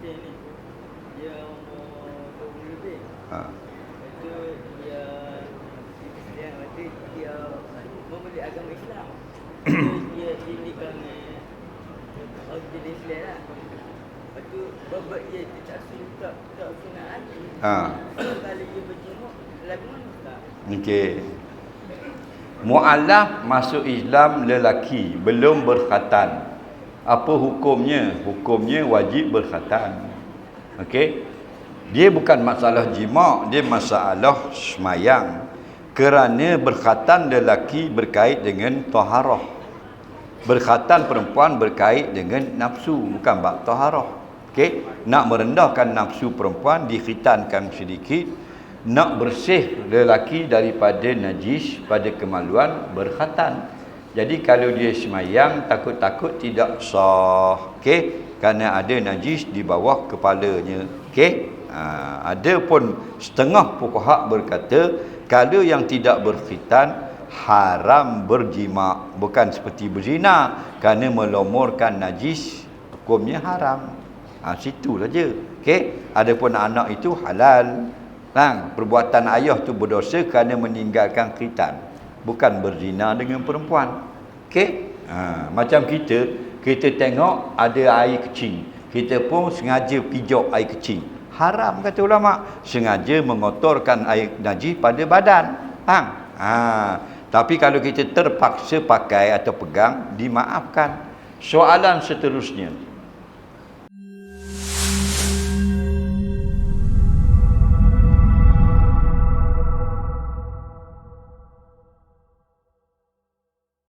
Kristian ni dia umur 20 lebih. Ha. Lepas tu dia lepas tu dia memeluk agama Islam. dia dia nikah dengan orang Islam lah. Lepas tu babat dia tu tak sunat tak tak sunat hati. Ha. Kalau dia berjemuk lagu mana tak? Okey. Mu'alaf masuk Islam lelaki belum berkhatan. Apa hukumnya? Hukumnya wajib berkhatan. Okey. Dia bukan masalah jima, dia masalah semayang. Kerana berkhatan lelaki berkait dengan taharah. Berkhatan perempuan berkait dengan nafsu, bukan bab taharah. Okey. Nak merendahkan nafsu perempuan dikhitankan sedikit nak bersih lelaki daripada najis pada kemaluan berkhatan. Jadi kalau dia semayang takut-takut tidak sah. Okey, kerana ada najis di bawah kepalanya. Okey? Ha, ada pun setengah fuqaha berkata kalau yang tidak berkhitan haram berjima bukan seperti berzina kerana melomorkan najis hukumnya haram. Ha, situ saja. Okey, adapun anak itu halal. Bang, perbuatan ayah tu berdosa kerana meninggalkan khitan. Bukan berzina dengan perempuan. Okey? Ha, macam kita, kita tengok ada air kecil. Kita pun sengaja pijak air kecil. Haram kata ulama. Sengaja mengotorkan air najis pada badan. Bang. Ha, tapi kalau kita terpaksa pakai atau pegang, dimaafkan. Soalan seterusnya.